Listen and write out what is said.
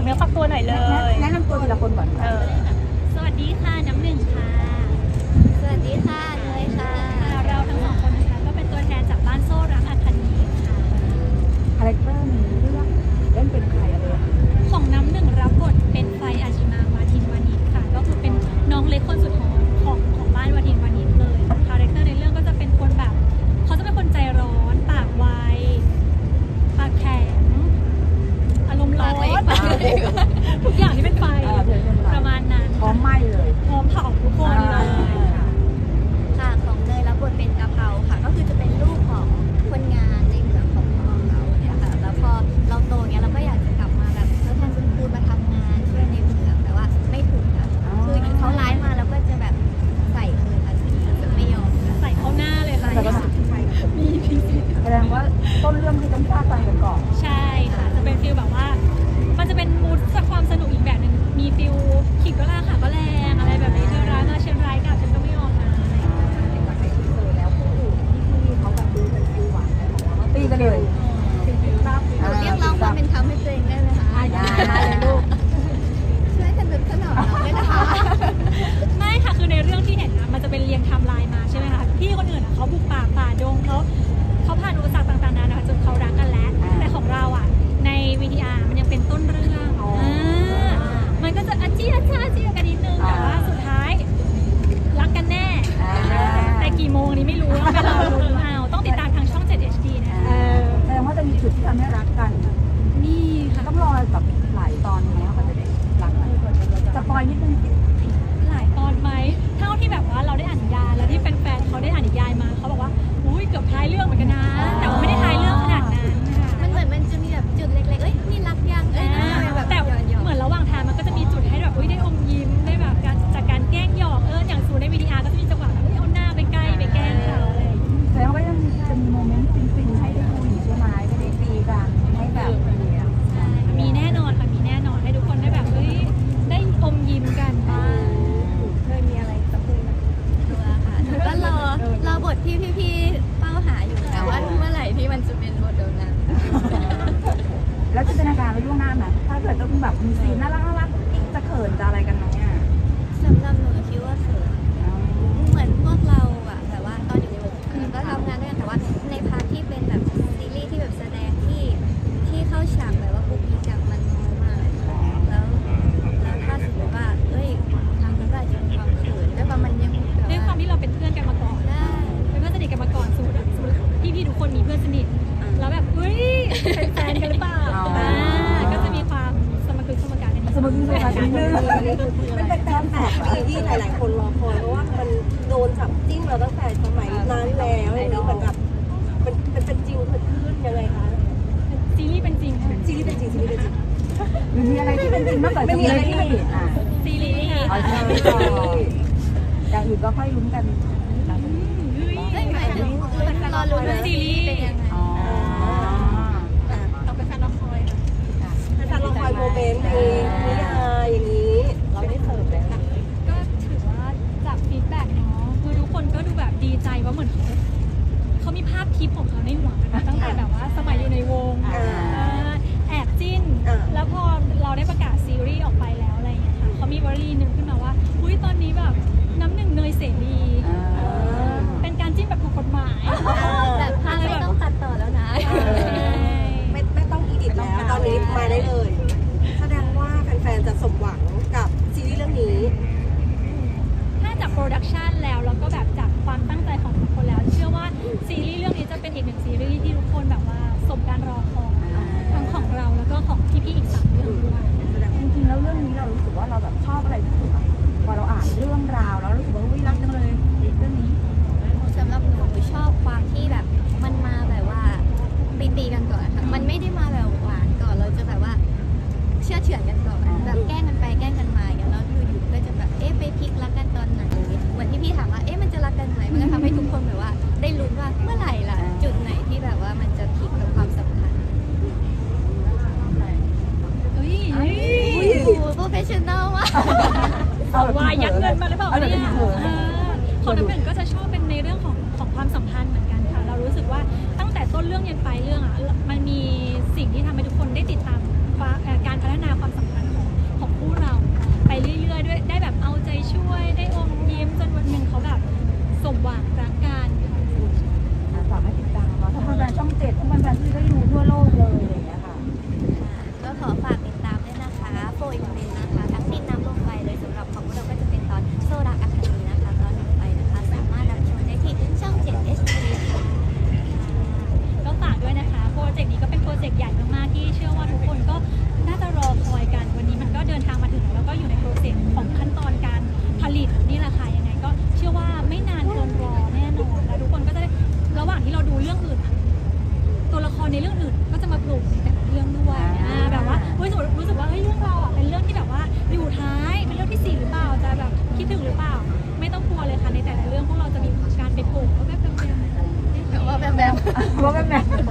ากเนื้อฝากตัวหน่อยเลย แนะนำตัวทีละคนก่อนเออ สวัสดีค่ะ น้ำหนึ่งค่ะ ทุกอย่างที่เป็นไฟเออเธอเป็นปใครระมาณนั้นพร้อมไหมเลยพร้อมเผาทุกคนเลย ค่ะค่ะของเนยรับบทเป็นกะเพราค่ะ ก็คือจะเป็นลูกของคนงานในเมืองของพ่อเราเนี่ยค่ะ แล้วพอเราโตเนี้ยเราก็อยากจะกลับมาแบบทดแทนคุณครูมาทำงานช่วยในเมืองแต่ว่าไม่ถูกค่ะคือเขาร้ายมาเราก็จะแบบใส่คืนทันทีจะไม่ยอมค่ะ ใส่เข้าหน้าเลยค่ะ แต่ก็มีแสดงว่าต้นเรื่องคือต้องฆ่าใจกันก่อน ใช่ จะเป็นมูดจากความสนุกอีกแบบหนึ่งมีฟิลขิงก็ล่าค่ะก็แรง จะมีจุดที่ทำให้รักกัน นี่ จะต้องรอแบบหลายตอนไหมเขาจะได้รักกันสปอยนิดนึงสิ มันนิดสมมติมีเวลานิดนึงมันเป็นการแตกปีที่หลาย ๆ คนรอคอยเพราะว่ามันโดนจับจิ้งเราตั้งแต่สมัยนั้นแล้วอย่างนี้เหมือนแบบมันมันเป็นจริงเกิดขึ้นยังไงคะซีรีส์เป็นจริงค่ะซีรีส์เป็นจริงซีรีส์เป็นจริงหรือมีอะไรที่เป็นจริงมากกว่าไม่มีอะไรที่เป็นจริงอะซีรีส์ค่ะซีรีส์ก่อนอย่างอื่นก็ค่อยลุ้นกันหลังจากนี้เอ้ยหมายถึงรอรู้นซีรีส์เป็นยังไง อ๋อ ต้องเป็นแฟนละครค่ะ แฟนละครโมเมนต์ในนิยายอย่างนี้ เราได้เสิร์ฟเลยค่ะ ก็ถือว่าจากฟีดแบ็กเนาะคือทุกคนก็ดูแบบดี ใจว่าเหมือนเขาเขามีภาพคลิปของเขาในหัวกันมาตั้งแต่แบบว่าสมัยอยู่ในวงอ่าเออแอบจิ้นอ่าแล้วพอเราได้ประกาศซีรีส์ออกไปแล้วอะไรอย่างเงี้ยค่ะเขามีวลีหนึ่งขึ้นมาว่าอุ้ยตอนนี้แบบน้ำหนึ่งเนยเสรีอ่าเป็นการจิ้นแบบถูกกฎหมาย แบบภาพไม่ต้องตัดต่อแล้วนะ ไม่ไม่ต้องอีดิทแล้วตอนนี้มาได้เลย แสดงว่าแฟนๆจะสมหวังกับซีรีส์เรื่องนี้ ถ้าจากโปรดักชันแล้วแล้วก็แบบจาก ความตั้งใจของทุกคนแล้ว เชื่อว่าซีรีส์เรื่องนี้จะเป็นอีกหนึ่งซีรีส์ที่ทุกคนแบบว่าสมการรอคอยทั้งของเราแล้วก็ของพี่ๆอีกสามเรื่องด้วยจริงๆแล้วเรื่องนี้เรารู้สึกว่าเราแบบชอบอะไรที่สุดอะพอเราอ่านเรื่องราวแล้วรู้สึกว่าวิรักจังเลย วายยัดเงินมาหรือเปล่าเอาแบบเนี่ยเผลอเออของน้ำหนึ่งก็จะชอบเป็น ว่าแม่แบ